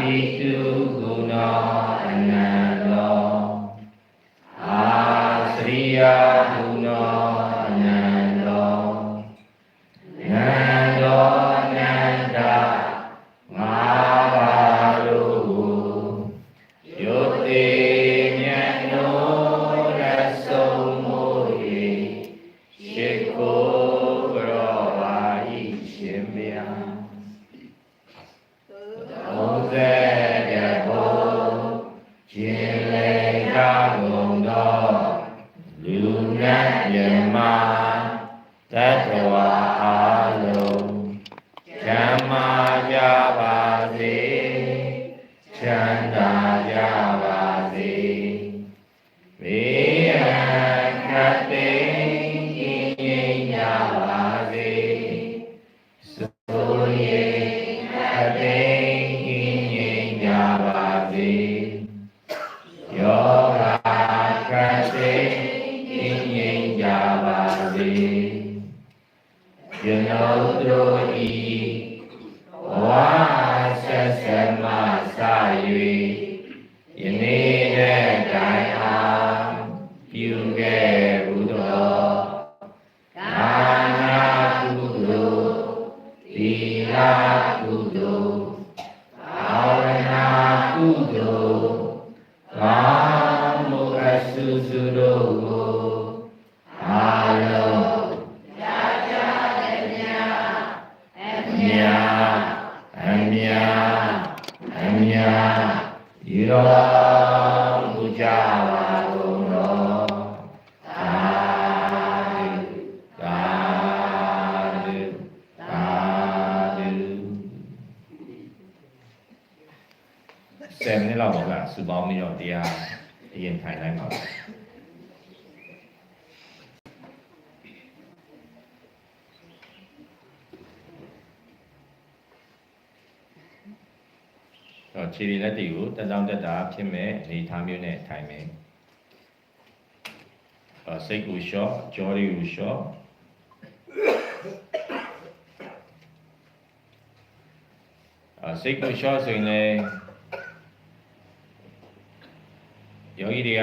ပိတုဂုဏအန တ ပြုခဲ့ က်ပေါ့ကစူပေါင်းပြီးတော့တရားအရင်ထိုင်လိုက်ပါမယ်တော့ခြေရည်လက်တွေကိုတက်တောင့်တက်တာဖြစ်မဲ့အနေထားမျိုးနဲ့ထိုင်မယ်အော်စိတ်ကိုလျှော့ကြောတွေကိုလျှော့အော်စိတ်ကိုလျှော့ဆိုရင်လည်း ယောဂီတွေက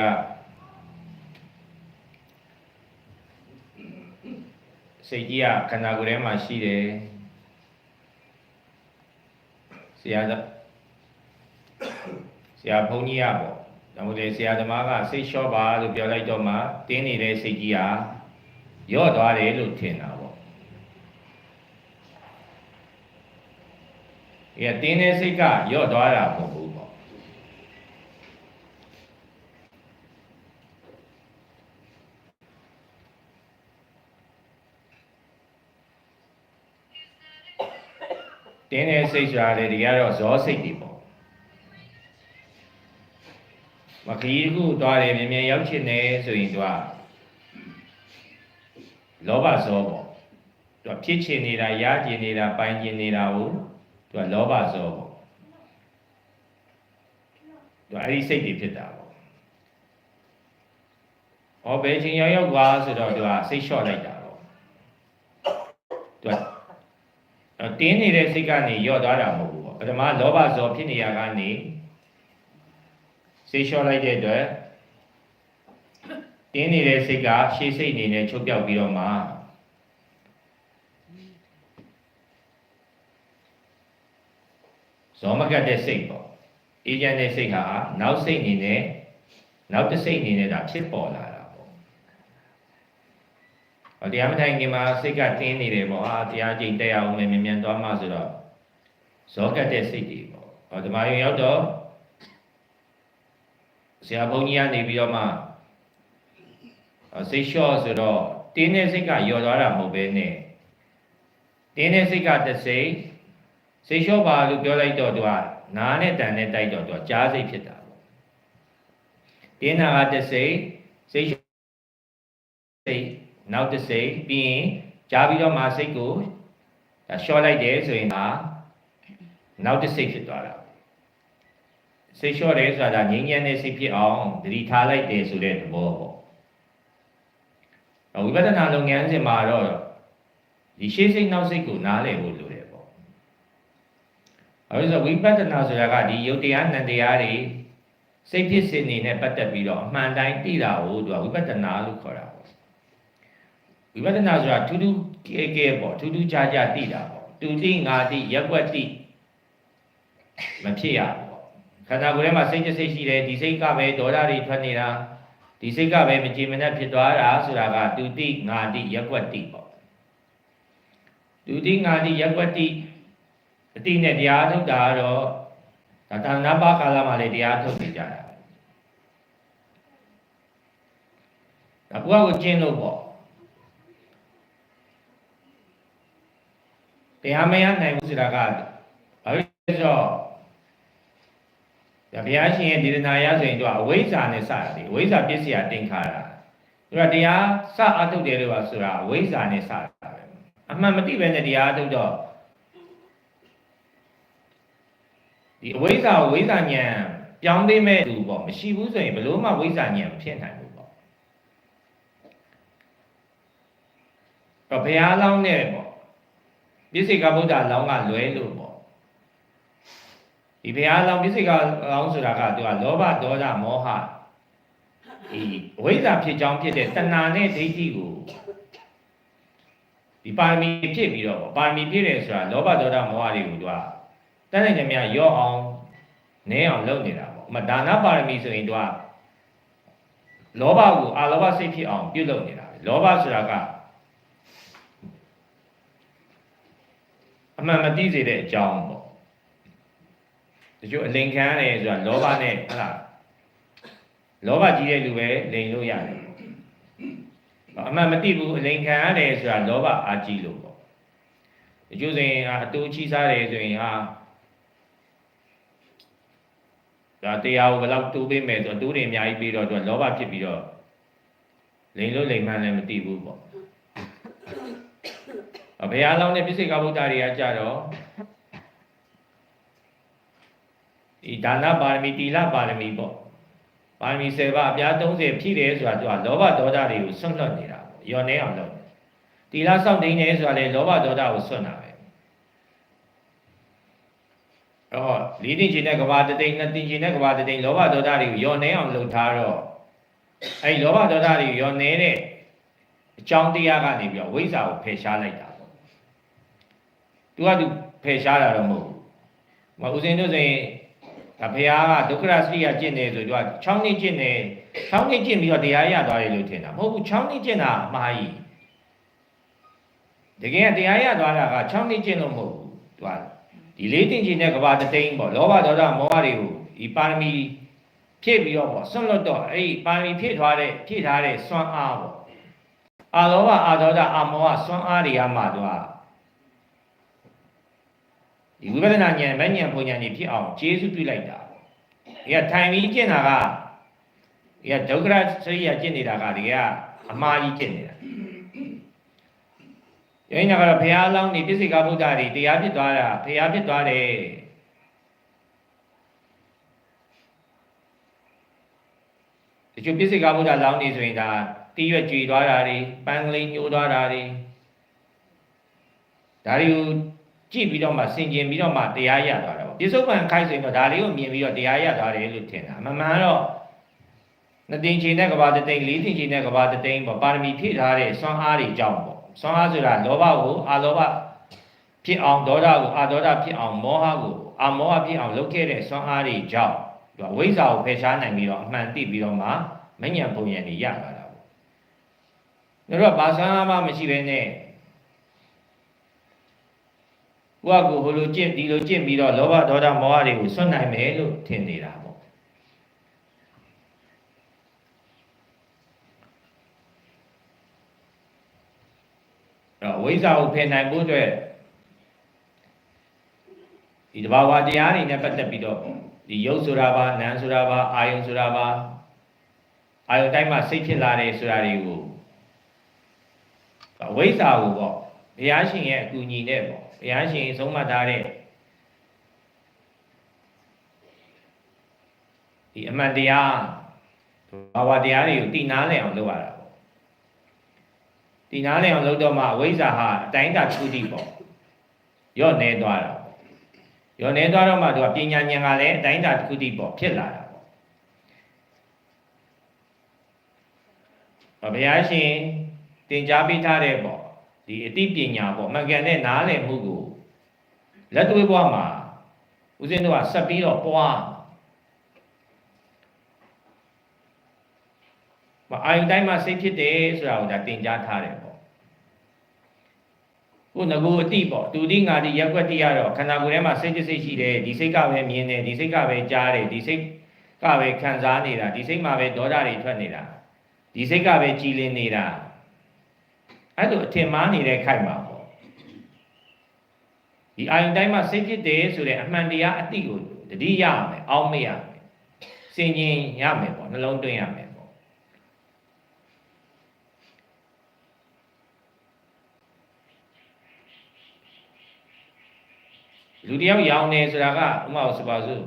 စိတ်ကြီးကခန္ဓာကိုယ်ထဲမှာရှိတယ်ဆရာသဆရာဘုန်းကြီးကပေါ့ဒါမို့လေဆရာသမားကစိတ်လျှော့ပါလို့ပြောလိုက်တော့မှတင်းနေတဲ့စိတ်ကြီးကရော့သွားတယ်လို့ထင်တာပေါ့အဲတင်းတဲ့စိတ်ကရော့သွားတာမဟုတ်ဘူးပေါ့ တင်းတဲ့စိတ်ဆိုတာလေဒီကတော့ဇောစိတ်တွေပေါ့မခရီးခုသွားတယ်မြင်မြင်ရောက်ချင်တယ်ဆိုရင်သူကလောဘဇောပေါ့သူကဖြစ်ချင်နေတာရကျင်နေတာပိုင်ကျင်နေတာကိုသူကလောဘဇောပေါ့သူကအဲ့ဒီစိတ်တွေဖြစ်တာပေါ့ဟောဘယ်ချိန်ရောက်ရောက်သွားဆိုတော့သူကစိတ်လျှော့လိုက်တာပေါ့သူက အဲ့တင်းနေတဲ့စိတ်ကနေယော့သွားတာမဟုတ်ဘူးပေါ့ပထမလောဘဇောဖြစ်နေရကနေစိတ်လျှော့လိုက်တဲ့အတွက်တင်းနေတဲ့စိတ်ကရှေ့စိတ်အနေနဲ့ချုပ်ပြောက်ပြီးတော့မှဇောမကတ်တဲ့စိတ်ပေါ့အေဂျင့်တဲ့စိတ်ဟာနောက်စိတ်အနေနဲ့နောက်တစ်စိတ်အနေနဲ့ဒါဖြစ်ပေါ်လာ တာပေါ့ဟောတရားမထိုင်ခင်မှာစိတ်ကတင်းနေတယ်ပေါ့အာတရားကျင့်တက်အောင်မယ်မြန်မြန်သွားမှဆိုတော့ဇောကတ်တဲ့စိတ်တွေပေါ့ဟောဓမ္မယုံရောက်တော့ဆရာဘုန်းကြီးကနေပြီးတော့မှဟောစိတ်လျှော့ဆိုတော့တင်းတဲ့စိတ်ကယော်သွားတာမဟုတ်ပဲနဲ့တင်းတဲ့စိတ်ကတစ်စိတ်စိတ်လျှော့ပါလို့ပြောလိုက်တော့သူကနားနဲ့တန်နဲ့တိုက်တော့သူကကြားစိတ်ဖြစ်တာပေါ့တင်းတာကတစ်စိတ်စိတ်လျှော့စိတ် နောက်တစ်စိတ်ပြီးရင်ကြားပြီးတော့မှစိတ်ကိုဒါလျှော့လိုက်တယ်ဆိုရင်ဒါနောက်တစ်စိတ်ဖြစ်သွားတာစိတ်လျှော့တယ်ဆိုတာဒါငြိမ်းချမ်းတဲ့စိတ်ဖြစ်အောင်သတိထားလိုက်တယ်ဆိုတဲ့သဘောပေါ့ဝိပဿနာလုပ်ငန်းစဉ်မှာတော့ဒီရှေ့စိတ်နောက်စိတ်ကိုနားလည်ဖို့လိုတယ်ပေါ့ဘာလို့လဲဆိုဝိပဿနာဆိုတာကဒီယုတ်တရားနံတရားတွေစိတ်ဖြစ်စဉ်နေနဲ့ပတ်သက်ပြီးတော့အမှန်တိုင်းသိတာကိုသူကဝိပဿနာလို့ခေါ်တာပေါ့ ဝိပဿနာဆိုတာထူးထူးကဲကဲပေါ့ထူးထူးခြားခြားသိတာပေါ့တူသိငါသိရက်ွက်သိမဖြစ်ရဘူးပေါ့ခန္ဓာကိုယ်ထဲမှာစိတ်တစ်စိတ်ရှိတယ်ဒီစိတ်ကပဲဒေါသတွေထွက်နေတာဒီစိတ်ကပဲမကြည်မနှက်ဖြစ်သွားတာဆိုတာကတူသိငါသိရက်ွက်သိပေါ့တူသိငါသိရက်ွက်သိအတိနဲ့တရားထုတ်တာကတော့ဒါတဏ္ဍပါကာလမှာလည်းတရားထုတ်နေကြတာဒါဘုရားကိုကျင့်လို့ပေါ့ တရားမရနိုင်ဘူးဆိုတာကဘာလို့လဲဆိုတော့ဒါဘုရားရှင်ရဲ့ဒေသနာရဆိုရင်သူကအဝိဇ္ဇာနဲ့စတာဒီအဝိဇ္ဇာပစ္စည်းအတင်ခါတာသူကတရားစအထုတ်တယ်လို့ပါဆိုတာအဝိဇ္ဇာနဲ့စတာပဲအမှန်မသိပဲနဲ့တရားထုတ်တော့ဒီအဝိဇ္ဇာကိုဝိဇ္ဇာဉာဏ်ပြောင်းသိမဲ့သူပေါ့မရှိဘူးဆိုရင်ဘလို့မှဝိဇ္ဇာဉာဏ်မဖြစ်နိုင်ဘူးပေါ့တော့ဘုရားလောင်းနဲ့ပေါ့ ပြစ္ဆေကဗုဒ္ဓလောင်းကလွဲလို့ပေါ့ဒီဘုရားလောင်းပြစ္ဆေကလောင်းဆိုတာကသူကလောဘဒေါသမောဟဒီအဝိဇ္ဇာဖြစ်ကြောင်းဖြစ်တဲ့တဏှာနဲ့ဒိဋ္ဌိကိုဒီပါရမီဖြစ်ပြီးတော့ပေါ့ပါရမီဖြစ်တယ်ဆိုတာလောဘဒေါသမောဟတွေကိုသူကတန်းနိုင်ကြမြရော့အောင်နည်းအောင်လုပ်နေတာပေါ့။အမဒါနပါရမီဆိုရင်တော့လောဘကိုအာလောဘစိတ်ဖြစ်အောင်ပြုလုပ်နေတာပဲ။လောဘဆိုတာက အမှန်မသိစေတဲ့အကြောင်းပေါ့။တချို့အလင်ခံရတယ်ဆိုတာလောဘနဲ့ဟလားလောဘကြီးတဲ့လူပဲလိန်လို့ရတယ်။အမှန်မသိဘူးအလင်ခံရတယ်ဆိုတာလောဘအာကြီးလို့ပေါ့။တချို့ဆိုရင်အတူချီးစားတယ်ဆိုရင်ဟာဒါတရားကိုဘယ်လောက်တူးပေးမယ်ဆိုတော့တူးတွေအများကြီးပြီးတော့သူကလောဘဖြစ်ပြီးတော့လိန်လို့လိန်မှန်းလည်းမသိဘူးပေါ့အ ဘုရားလောင်းတဲ့ပြစ္ဆေကဗုဒ္ဓတွေကကြတော့ဒီဒါနပါရမီတီလပါရမီပေါ့ပါရမီ10ပါးအပြား30ဖြည့်တယ်ဆိုတာသူကလောဘဒေါသတွေကိုဆွန့်လွတ်နေတာပေါ့ယောနေအောင်လုပ်တီလစောင့်တိန်နေဆိုတာလေလောဘဒေါသကိုဆွန့်တာပဲတော့လေးတင်ချင်တဲ့ကဘာတသိန်းနှစ်တင်ချင်တဲ့ကဘာတသိန်းလောဘဒေါသတွေကိုယောနေအောင်လုပ်ထားတော့အဲ့လောဘဒေါသတွေယောနေတဲ့အကြောင်းတရားကနေပြီးတော့ဝိဇ္ဇာကိုဖယ်ရှားလိုက်တာပေါ့ သူကသူဖယ်ရှားတာတော့မဟုတ်ဘူးမဦးစင်းတို့ဆိုရင်ဒါဘုရားကဒုက္ခရစရိယကျင့်တယ်ဆိုတော့6နှစ်ကျင့်တယ်6နှစ်ကျင့်ပြီးတော့တရားရသွားတယ်လို့ထင်တာမဟုတ်ဘူး6နှစ်ကျင့်တာအမှားကြီးတကယ်တရားရသွားတာက6နှစ်ကျင့်လို့မဟုတ်ဘူးသူကဒီလေးတင်ချင်တဲ့ကဘာတသိန်းပေါ့လောဘဒေါသမောဟတွေကိုဒီပါရမီဖြည့်ပြီးတော့ပေါ့ဆွန့်လွတ်တော့အဲ့ဒီပါရမီဖြည့်ထားတဲ့ဖြည့်ထားတဲ့စွမ်းအားပေါ့အာလောဘအာဒေါသအာမောဟစွမ်းအားတွေကမှသူက ဒီဝိပဿနာဉာဏ်မဉာဏ်ပုံဉာဏ်ကြီးဖြစ်အောင်ကျေးဇူးပြုလိုက်တာပေါ့ဒီကထိုင်ပြီးကျင့်တာကဒီကဒုက္ခရစရိယကျင့်နေတာကဒီကအမှားကြီးကျင့်နေတာယင်းညကတော့ဘုရားလောင်းနေပြစ္ဆေကဗုဒ္ဓတွေတရားဖြစ်သွားတာဘုရားဖြစ်သွားတယ်တချို့ပြစ္ဆေကဗုဒ္ဓလောင်းနေဆိုရင်ဒါတီးရွက်ကြွေသွားတာတွေပန်းကလေးညှိုးသွားတာတွေဒါတွေကို ကြည့်ပြီးတော့မှဆင်ကျင်ပြီးတော့မှတရားရသွားတာပေါ့ပြစ္ဆုတ်ပံခိုက်ဆိုရင်တော့ဒါလေးကိုမြင်ပြီးတော့တရားရသွားတယ်လို့ထင်တာမမှန်တော့နှစ်တင်ချိန်နဲ့ကဘာတသိန်းလေးတင်ချိန်နဲ့ကဘာတသိန်းပေါ့ပါရမီဖြည့်ထားတဲ့စွမ်းအားတွေကြောင့်ပေါ့ဆွမ်းအားဆိုတာလောဘကိုအာလောဘဖြစ်အောင်ဒေါသကိုအာဒေါသဖြစ်အောင်မောဟကိုအာမောဟဖြစ်အောင်လုပ်ခဲ့တဲ့ဆွမ်းအားတွေကြောင့်သူကဝိဇ္ဇာကိုဖယ်ရှားနိုင်ပြီးတော့အမှန်သိပြီးတော့မှမဉ္ဇဉ်ပုံဉ္ဇဉ်တွေရလာတာပေါ့။ဒါတော့ဘာဆွမ်းအားမှမရှိဘဲနဲ့ ကိုယ့်အကူဟိုလိုကျင့်ဒီလိုကျင့်ပြီးတော့လောဘဒေါသမောဟတွေကိုဆွတ်နိုင်မယ်လို့ထင်နေတာပေါ့တော့ဝိဇ္ဇာကိုဖယ်နိုင်ဖို့အတွက်ဒီတဘာဝတရားတွေနဲ့ပတ်သက်ပြီးတော့ဒီယုတ်ဆိုတာပါနာမ်ဆိုတာပါအာယုံဆိုတာပါအာယုံတိုင်းမှာစိတ်ဖြစ်လာတယ်ဆိုတာတွေကိုဝိဇ္ဇာကိုပေါ့ ဘုရားရှင်ရဲ့အကူအညီနဲ့ပေါ့ဘုရားရှင်ဆုံးမထားတဲ့ဒီအမှန်တရားဘာဝတရားတွေကိုတည်နာလည်အောင်လုပ်ရတာပေါ့တည်နာလည်အောင်လုပ်တော့မှဝိဇ္ဇာဟာအတိုင်းတာတစ်ခုတည်းပေါ့ရော့နေသွားတာပေါ့ရောနေသွားတော့မှသူကပညာဉာဏ်ကလည်းအတိုင်းအတာတစ်ခုတည်းပေါ့ဖြစ်လာတာပေါ့ဘုရားရှင်သင်ကြားပေးထားတဲ့ပေါ့ ဒီအသိပညာပေါ့မကန်တဲ့နားလည်မှုကိုလက်တွေ့ဘဝမှာဦးဇင်းတို့ကဆက်ပြီးတော့ပွားမအာယုတိုင်းမှာစိတ်ဖြစ်တယ်ဆိုတာကိုဒါသင်ကြားထားတယ်ပေါ့ကိုငကိုအတိပေါ့သူတိငါတိရက်ွက်တိရတော့ခန္ဓာကိုယ်ထဲမှာစိတ်တစ်စိတ်ရှိတယ်ဒီစိတ်ကပဲမြင်တယ်ဒီစိတ်ကပဲကြားတယ်ဒီစိတ်ကပဲခံစားနေတာဒီစိတ်မှာပဲဒေါသတွေထွက်နေတာဒီစိတ်ကပဲကြည်လင်နေတာ အဲ့လိုအထင်မှားနေတဲ့ခိုက်မှာပေါ့ဒီအာယုန်တိုင်းမှာစိတ်ဖြစ်တယ်ဆိုတဲ့အမှန်တရားအတိကိုတတိရမယ်အောင်းမရမယ်စင်ញင်ရမယ်ပေါ့နှလုံးသွင်းရမယ်ပေါ့လူတယောက်ရောင်းနေဆိုတာကဥမာဆိုပါစို့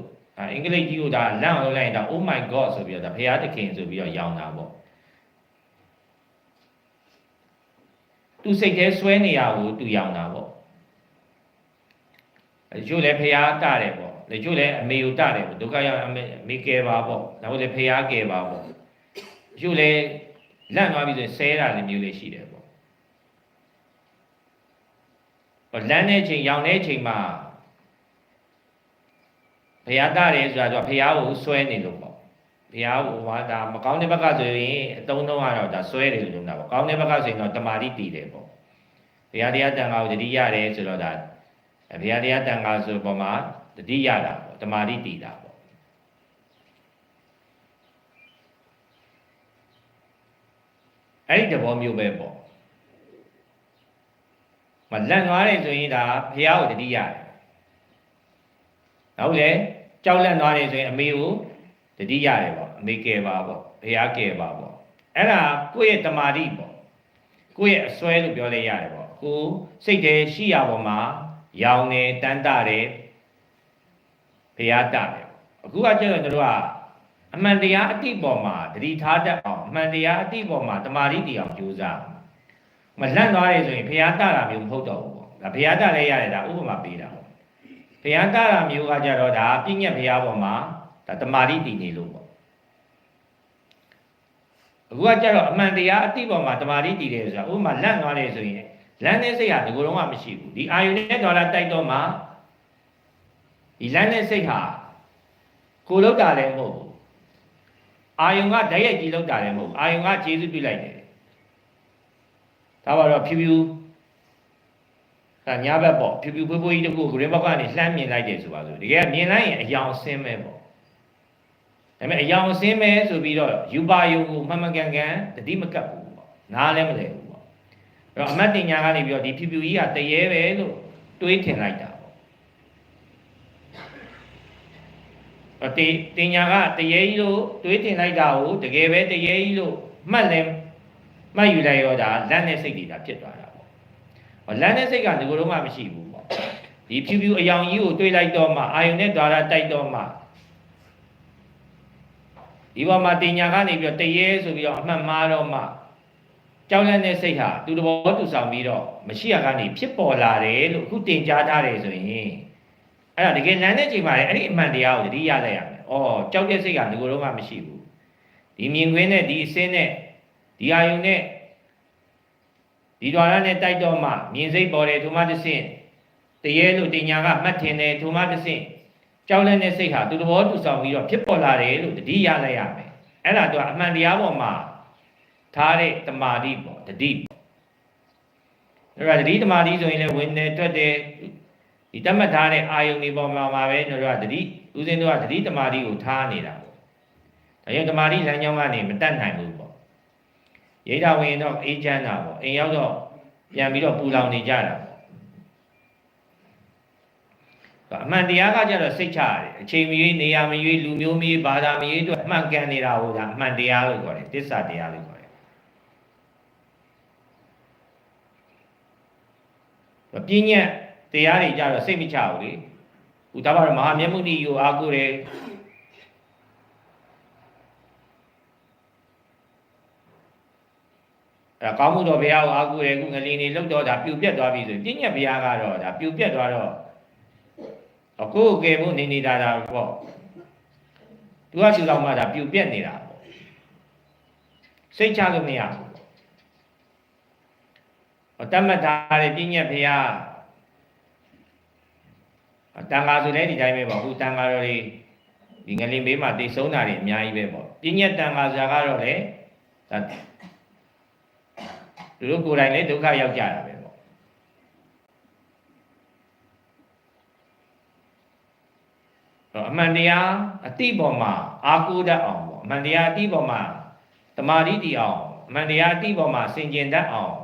အင်္ဂလိပ်ကြီးကိုဒါလန့်အောင်လုပ်လိုက်ရင်ဒါ oh my god ဆိုပြီးတော့ဒါဖရာသခင်ဆိုပြီးတော့ရောင်းတာပေါ့ သူစိတ်ထဲဆွဲနေရကိုသူရောင်တာပေါ့အဲကျို့လည်းဖះတတယ်ပေါ့လေကျို့လည်းအမေကိုတတယ်ပေါ့ဒုက္ခရောက်အမေမေကယ်ပါပေါ့နောက်လည်းဖះကယ်ပါပေါ့ကျို့လည်းလန့်သွားပြီဆိုရင်ဆဲတာလည်းမျိုးလေးရှိတယ်ပေါ့ဟောလန့်တဲ့ချိန်ရောင်တဲ့ချိန်မှာဖះတတယ်ဆိုတာတော့ဖះကိုဆွဲနေလို့ပေါ့ ဘုရားဟိုမှာဒါမကောင်းတဲ့ဘက်ကဆိုရင်အတုံးတုံးကတော့ဒါဆွဲတယ်လို့ပြောတာပေါ့ကောင်းတဲ့ဘက်ကဆိုရင်တော့တမာတိတည်တယ်ပေါ့ဘုရားတရားတန်ခါကိုတတိရတယ်ဆိုတော့ဒါဘုရားတရားတန်ခါဆိုပေါ်မှာတတိရတာပေါ့တမာတိတည်တာပေါ့အဲ့ဒီသဘောမျိုးပဲပေါ့မလန့်သွားတယ်ဆိုရင်ဒါဘုရားကိုတတိရတယ်ဟုတ်လေကြောက်လန့်သွားတယ်ဆိုရင်အမေကို တတိရတယ်ပေါ့အမေကယ်ပါပေါ့ဘုရားကယ်ပါပေါ့အဲ့ဒါကိုယ့်ရဲ့တမာတိပေါ့ကိုယ့်ရဲ့အစွဲလို့ပြောလိုက်ရတယ်ပေါ့ကိုစိတ်တည်းရှိရပေါ်မှာရောင်နေတန်းတတယ်ဘုရားတတယ်အခုကကျတော့တို့ကအမှန်တရားအတိပေါ်မှာတတိထားတတ်အောင်အမှန်တရားအတိပေါ်မှာတမာတိတရားကြိုးစားမလန့်သွားတယ်ဆိုရင်ဘုရားတတာမျိုးမဟုတ်တော့ဘူးပေါ့ဒါဘုရားတလည်းရတယ်ဒါဥပမာပေးတာပေါ့ဘုရားတတာမျိုးကကြတော့ဒါပြည့်ညက်ဘုရားပေါ်မှာ ဒါတမာတိတည်နေလို့ပေါ့အခုကကြတော့အမှန်တရားအတိပေါ်မှာတမာတိတည်တယ်ဆိုတာဥပမာလန့်သွားတယ်ဆိုရင်လန့်တဲ့စိတ်ဟာဒီကိုယ်တော့မှမရှိဘူးဒီအာယုန်နဲ့ဒေါ်လာတိုက်တော့မှဒီလန့်တဲ့စိတ်ဟာကိုလောက်တာလည်းမဟုတ်ဘူးအာယုန်ကဓာတ်ရိုက်ကြီးလောက်တာလည်းမဟုတ်ဘူးအာယုန်ကခြေစုပ်ပြလိုက်တယ်ဒါပါတော့ဖြူဖြူကညာဘက်ပေါ့ဖြူဖြူဖွေးဖွေးကြီးတခုဂရင်းဘက်ကနေလှမ်းမြင်လိုက်တယ်ဆိုပါစို့တကယ်မြင်လိုက်ရင်အယောင်ဆင်းမဲ့ပေါ့ ဒါပေမဲ့အယောင်ဆင်းမဲ့ဆိုပြီးတော့ယူပါယုံကိုမှန်မှန်ကန်ကန်တတိမကပ်ဘူးပေါ့နားလည်းမလဲဘူးပေါ့အဲ့တော့အမတ်တင်ညာကနေပြီးတော့ဒီဖြူဖြူကြီးကတရေပဲလို့တွေးထင်လိုက်တာပေါ့အတေတင်ညာကတရေကြီးလို့တွေးထင်လိုက်တာကိုတကယ်ပဲတရေကြီးလို့မှတ်လဲမှတ်ယူလိုက်ရောဒါလက်နဲ့စိတ်တွေဒါဖြစ်သွားတာပေါ့ဟောလက်နဲ့စိတ်ကဒီလိုတော့မှမရှိဘူးပေါ့ဒီဖြူဖြူအယောင်ကြီးကိုတွေးလိုက်တော့မှအာယုန်နဲ့ဓာရတိုက်တော့မှ ဒီဘက်မှာတင်ညာကနေပြီးတော့တရေဆိုပြီးတော့အမှတ်မှားတော့မှကြောက်လန့်တဲ့စိတ်ဟာသူတဘောသူဆောင်ပြီးတော့မရှိရကနေဖြစ်ပေါ်လာတယ်လို့အခုတင်ကြားထားတယ်ဆိုရင်အဲ့ဒါတကယ်လမ်းတဲ့ချိန်မှာလည်းအဲ့ဒီအမှန်တရားကိုတတိရလိုက်ရမယ်။အော်ကြောက်တဲ့စိတ်ကငကိုယ်တော့မှမရှိဘူး။ဒီမြင်ခွင်းနဲ့ဒီအစင်းနဲ့ဒီအာယုံနဲ့ဒီတော်ရနဲ့တိုက်တော့မှမြင်စိတ်ပေါ်တယ်ထိုမှတစ်ဆင့်တရေလို့တင်ညာကမှတ်ထင်တယ်ထိုမှတစ်ဆင့် ကြောက်လန့်တဲ့စိတ်ဟာသူတဘောသူဆောင်ပြီးတော့ဖြစ်ပေါ်လာတယ်လို့တတိရလိုက်ရမယ်။အဲ့ဒါတော့အမှန်တရားပေါ်မှာထားတဲ့တမာတိပေါ့တတိပေါ့အဲ့ဒါတတိတမာတိဆိုရင်လည်းဝင်တယ်တွက်တယ်ဒီတတ်မှတ်ထားတဲ့အာယုန်ဒီပေါ်မှာမှာပဲတို့ကတတိဦးစင်းတို့ကတတိတမာတိကိုထားနေတာပေါ့ဒါကြောင့်တမာတိလမ်းကြောင်းကနေမတတ်နိုင်ဘူးပေါ့ရိဋ္ဌဝင်တော့အေးချမ်းတာပေါ့အိမ်ရောက်တော့ပြန်ပြီးတော့ပူလောင်နေကြတာပေါ့ အမှန်တရားကကြတော့စိတ်ချရတယ်အချိန်မရွေးနေရာမရွေးလူမျိုးမရွေးဘာသာမရွေးတော့အမှန်ကန်နေတာဟိုဒါအမှန်တရားလို့ခေါ်တယ်တစ္ဆာတရားလို့ခေါ်တယ်ပြင်းညက်တရားတွေကြတော့စိတ်မချဘူးလေဟိုဒါပါတော့မဟာမျက်မှောက်တိကိုအားကိုးတယ်အဲကောင်းမှုတော်ဘုရားကိုအားကိုးတယ်ခုငလင်းနေလောက်တော့ဒါပြူပြက်သွားပြီဆိုရင်ပြင်းညက်ဘုရားကတော့ဒါပြူပြက်သွားတော့ ကိုယ်ကိုယ်ကယ်ဖို့နေနေတာတာပေါ့သူကသူတော်မှဒါပြူပြက်နေတာပေါ့စိတ်ချလို့မရဘူးပေါ့တတ်မှတ်ထားတဲ့ပြည့်ညက်ဖရာတန်ဃာဆိုလည်းဒီတိုင်းပဲပေါ့အခုတန်ဃာတော်တွေဒီငလင်ဘေးမှာတိတ်ဆုံးတာတွေအများကြီးပဲပေါ့ပြည့်ညက်တန်ဃာဆိုတာကတော့လေဒါသူတို့ကိုယ်တိုင်လည်းဒုက္ခရောက်ကြတာပဲပေါ့ တော့အမှန်တရားအတိပေါ်မှာအာကိုတတ်အောင်ပေါ့အမှန်တရားအတိပေါ်မှာတမာတိတည်အောင်အမှန်တရားအတိပေါ်မှာစင်ကျင်တတ်အောင်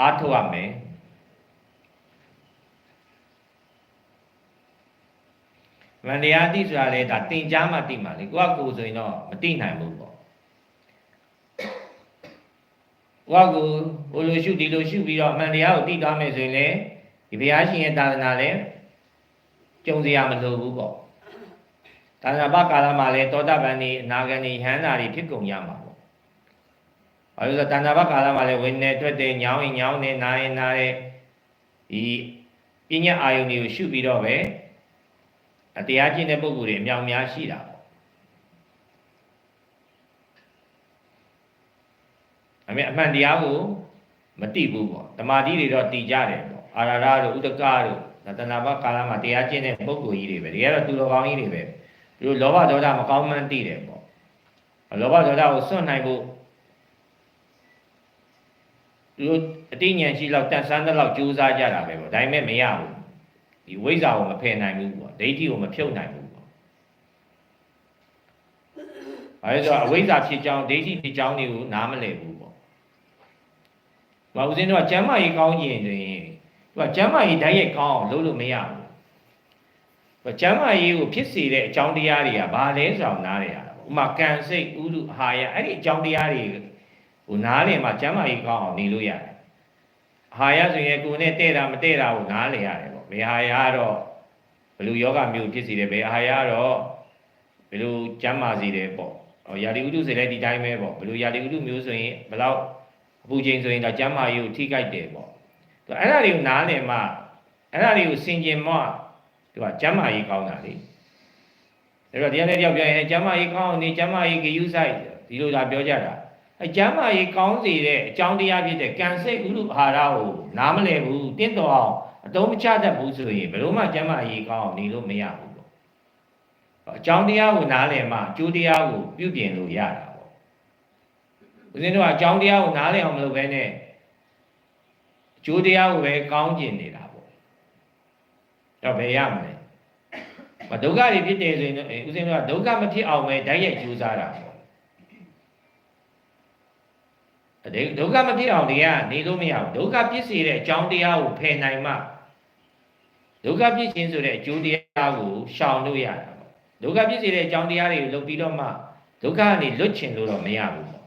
အားထုတ်ရမယ်မန္တရားတိဆိုတာလေဒါတင် जा မှတိမှာလေကိုကကိုဆိုရင်တော့မတိနိုင်ဘူးပေါ့ကိုကကိုဟိုလိုရှုဒီလိုရှုပြီးတော့အမှန်တရားကိုသိသွားမယ်ဆိုရင်လေ ဒီဘုရားရှင်ရဲ့သာသနာလေကြုံစရာမလိုဘူးပေါ့သာသနာ့ဘကာလမှာလေတောတပန်နေအနာဂန်နေဟန္တာတွေဖြစ်ကုန်ရမှာပေါ့ဘာလို့လဲဆိုတော့တဏ္ဍဘကာလမှာလေဝိနည်းတွေ့တယ်ညောင်းရင်ညောင်းနေနာရင်နာတဲ့ဒီပညာအာယုန်တွေကိုရှုပြီးတော့ပဲအတရားကျင့်တဲ့ပုဂ္ဂိုလ်တွေအမြောက်များရှိတာပေါ့အမေအမှန်တရားကိုမတိဘူးပေါ့တမာတိတွေတော့တည်ကြတယ်ပေါ့ အာရရတို့ဥဒကတို့တဏ္ဍဘကာလမှာတရားကျင့်တဲ့ပုဂ္ဂိုလ်ကြီးတွေပဲတကယ်တော့သူတော်ကောင်းကြီးတွေပဲသူတို့လောဘဒေါသမကောင်းမှန်းသိတယ်ပေါ့လောဘဒေါသကိုစွန့်နိုင်ဖို့သူတို့အတိညာရှိလောက်တန်ဆန်းတဲ့လောက်ကြိုးစားကြတာပဲပေါ့ဒါပေမဲ့မရဘူးဒီဝိဇ္ဇာကိုမဖယ်နိုင်ဘူးပေါ့ဒိဋ္ဌိကိုမဖြုတ်နိုင်ဘူးပေါ့အဲဒါဆိုအဝိဇ္ဇာဖြစ်ကြောင်းဒိဋ္ဌိဖြစ်ကြောင်းတွေကိုနားမလည်ဘူးပေါ့။ဘာဦးစင်းတို့ကကျမ်းမာရေးကောင်းကျင်ဆိုရင် သူကကျမ်းမာရေးဓာတ်ရိုက်ကောင်းအောင်လုပ်လို့မရဘူး။ကျမ်းမာရေးကိုဖြစ်စေတဲ့အကြောင်းတရားတွေကဘာလဲဆိုတော့နားရရတာပေါ့။ဥမာကံစိတ်ဥဒုအာဟာရအဲ့ဒီအကြောင်းတရားတွေဟိုနားလည်မှကျမ်းမာရေးကောင်းအောင်နေလို့ရတယ်။အာဟာရဆိုရင်ကိုယ်နဲ့တဲ့တာမတဲ့တာကိုနားလည်ရတယ်ပေါ့။ဘယ်အာဟာရကတော့ဘယ်လိုယောဂမျိုးဖြစ်စေတယ်ဘယ်အာဟာရကတော့ဘယ်လိုကျမ်းမာစေတယ်ပေါ့။ဟောယာတိဥဒုဆိုလည်းဒီတိုင်းပဲပေါ့။ဘယ်လိုယာတိဥဒုမျိုးဆိုရင်ဘယ်လောက်အပူချိန်ဆိုရင်တော့ကျမ်းမာရေးကိုထိခိုက်တယ်ပေါ့။ အဲ့ဒါတွေကိုနားလည်မှအဲ့ဒါတွေကိုစင်ကြင်မှသူကကျမ်းမာရေးကောင်းတာလေအဲ့တော့တရားနဲ့တယောက်ပြောရင်ကျမ်းမာရေးကောင်းနေကျမ်းမာရေးဂယုဆိုင်ဒီလိုသာပြောကြတာအကျမ်းမာရေးကောင်းစေတဲ့အကြောင်းတရားဖြစ်တဲ့ကံစိတ်ဥရုအာဟာရကိုနားမလည်ဘူးတင့်တော်အောင်အတုံးမချတတ်ဘူးဆိုရင်ဘယ်လို့မှကျမ်းမာရေးကောင်းအောင်နေလို့မရဘူးပေါ့အကြောင်းတရားကိုနားလည်မှအကျိုးတရားကိုပြုပြင်လို့ရတာပေါ့ဦးဇင်းတို့ကအကြောင်းတရားကိုနားလည်အောင်မလုပ်ဘဲနဲ့အ ကျိုးတရားကိုပဲကောင်းကျင်နေတာပေါ့တော့ဘယ်ရမလဲမဒုက္ခတွေဖြစ်တယ်ဆိုရင်ဦးဇင်းတို့ကဒုက္ခမဖြစ်အောင်ပဲဓာတ်ရိုက်ကြိုးစားတာပေါ့အဲဒုက္ခမဖြစ်အောင်တွေကနေလို့မရဘူးဒုက္ခဖြစ်စေတဲ့အကြောင်းတရားကိုဖယ်နိုင်မှဒုက္ခဖြစ်ခြင်းဆိုတဲ့အကျိုးတရားကိုရှောင်လို့ရတာပေါ့ဒုက္ခဖြစ်စေတဲ့အကြောင်းတရားတွေကိုလုပ်ပြီးတော့မှဒုက္ခကနေလွတ်ချင်လို့တော့မရဘူးပေါ့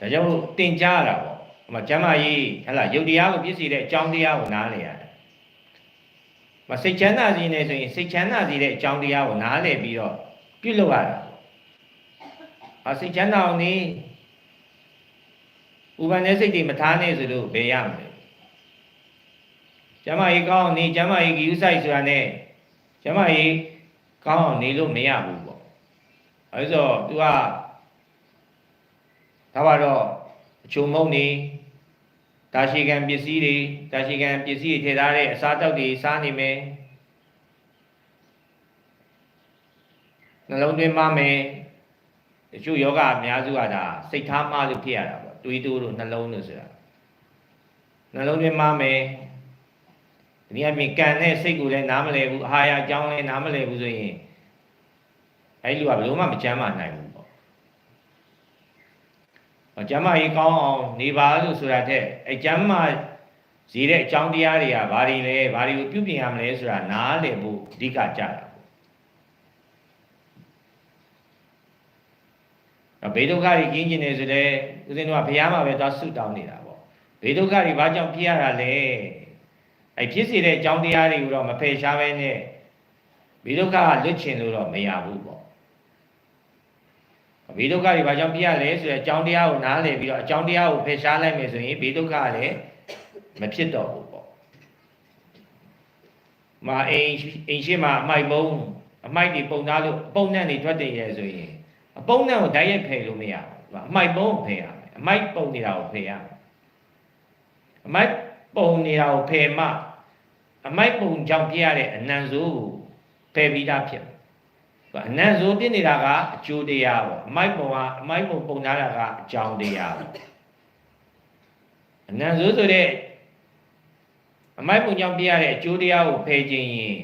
ဒါကြောင့်တင်ကြရတာပေါ့ဟိုမှာကျမ်းမာရေးဟဲ့လားယုတ်တရားကိုပြည့်စည်တဲ့အကြောင်းတရားကိုနားလည်ရတယ်မစိတ်ချမ်းသာခြင်းနဲ့ဆိုရင်စိတ်ချမ်းသာစေတဲ့အကြောင်းတရားကိုနားလည်ပြီးတော့ပြုလုပ်ရတာအစိတ်ချမ်းသာအောင်နေဥပန်တဲ့စိတ်တွေမထားနဲ့ဆိုလို့ဘယ်ရမလဲကျမကြီးကောင်းအောင်နေကျမကြီးကိူဆိုင်ဆိုတာနဲ့ကျမကြီးကောင်းအောင်နေလို့မရဘူးပေါ့အဲဆို तू က ဒါပါတော့အချုံမုံနေတာရှိကံပစ္စည်းတွေတာရှိကံပစ္စည်းတွေထည့်ထားတဲ့အစားတောက်တွေစားနေမယ်နှလုံးသွင်းမမယ်တချို့ယောဂအများစုကဒါစိတ်ထားမှလို့ဖြစ်ရတာပေါ့တွေးတိုးတို့နှလုံးတို့ဆိုတာနှလုံးသွင်းမမယ်ဒီအပြင်ကံနဲ့စိတ်ကိုလည်းနားမလဲဘူးအာဟာရအကြောင်းလည်းနားမလဲဘူးဆိုရင်အဲ့လူကဘယ်လို့မှမချမ်းသာနိုင်ဘူးပေါ့ ကျမ်းမာရေးကောင်းအောင်နေပါလို့ဆိုတာတဲ့အဲ့ကျမ်းမာဇီတဲ့အကြောင်းတရားတွေကဘာတွေလဲဘာတွေကိုပြုပြင်ရမလဲဆိုတာနားလည်ဖို့အဓိကကြတာဘေးဒုက္ခတွေကျင်းကျင်နေဆိုတဲ့ဦးဇင်းတို့ကဘုရားမှာပဲသွားဆုတောင်းနေတာပေါ့ဘေးဒုက္ခတွေဘာကြောင့်ဖြစ်ရတာလဲအဲဖြစ်စေတဲ့အကြောင်းတရားတွေကိုတော့မဖယ်ရှားဘဲနဲ့ဘေးဒုက္ခကလွတ်ချင်လို့တော့မရဘူးပေါ့ ဘေးဒုက္ခတွေဘာကြောင့်ဖြစ်ရလဲဆိုတော့အကြောင်းတရားကိုနားလည်ပြီးတော့အကြောင်းတရားကိုဖယ်ရှားလိုက်မယ်ဆိုရင်ဘေးဒုက္ခကလည်းမဖြစ်တော့ဘူးပေါ့။မာအိမ်အိမ်ရှိမှာအမိုက်ပုံးအမိုက်တွေပုံသားလို့အပုံနဲ့နေထွက်တယ်ရဲဆိုရင်အပုံနဲ့ကိုဓာတ်ရိုက်ဖယ်လို့မရဘူး။အမိုက်ပုံးကိုဖယ်ရမယ်။အမိုက်ပုံနေတာကိုဖယ်ရမယ်။အမိုက်ပုံနေတာကိုဖယ်မှအမိုက်ပုံကြောင့်ပြရတဲ့အနံဆိုးကိုဖယ်ပြီးသားဖြစ်မယ်။ အနံဆိုးပြနေတာကအကျိုးတရားပေါ့။အမိုက်ပုံကအမိုက်ပုံပုံထားတာကအကြောင်းတရားပေါ့။အနံဆိုးဆိုတဲ့အမိုက်ပုံကြောင့်ပြရတဲ့အကျိုးတရားကိုဖယ်ခြင်းရင်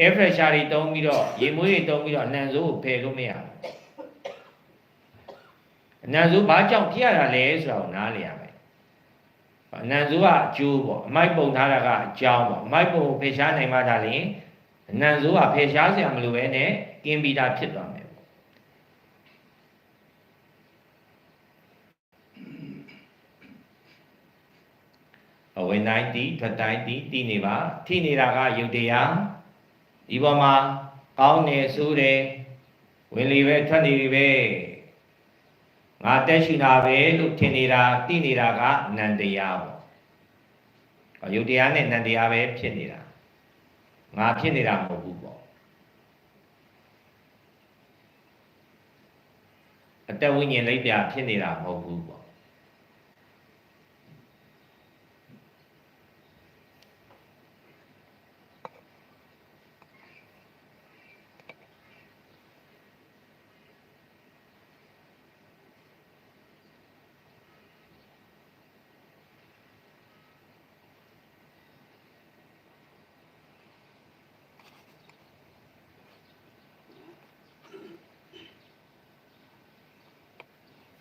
air pressure တွေတုံးပြီးတော့ရေမွေးတွေတုံးပြီးတော့အနံဆိုးကိုဖယ်လို့မရဘူး။အနံဆိုးဘာကြောင့်ဖြစ်ရတာလဲဆိုတာကိုနားလည်ရမယ်။အနံဆိုးကအကျိုးပေါ့အမိုက်ပုံထားတာကအကြောင်းပေါ့အမိုက်ပုံကိုဖယ်ရှားနိုင်မှသာလျှင် အနံဆိုးကဖယ်ရှားစရာမလိုပဲနဲ့ကင်းပြီးသားဖြစ်သွားမယ်ပေါ့အဝင်တိုင်းတီးထွက်တိုင်းတီးတီးနေပါထိနေတာကယုတ်တရားဒီပေါ်မှာကောင်းတယ်ဆိုးတယ်ဝင်လေပဲထွက်နေပြီပဲငါတက်ရှိတာပဲလို့ထင်နေတာတိနေတာကအနန္တရားပေါ့ယုတ်တရားနဲ့နန္တရားပဲဖြစ်နေတာ ငါဖြစ်နေတာမဟုတ်ဘူးပေါ့အတ္တဝိညာဉ်လိပ်ပြဖြစ်နေတာမဟုတ်ဘူးပေါ့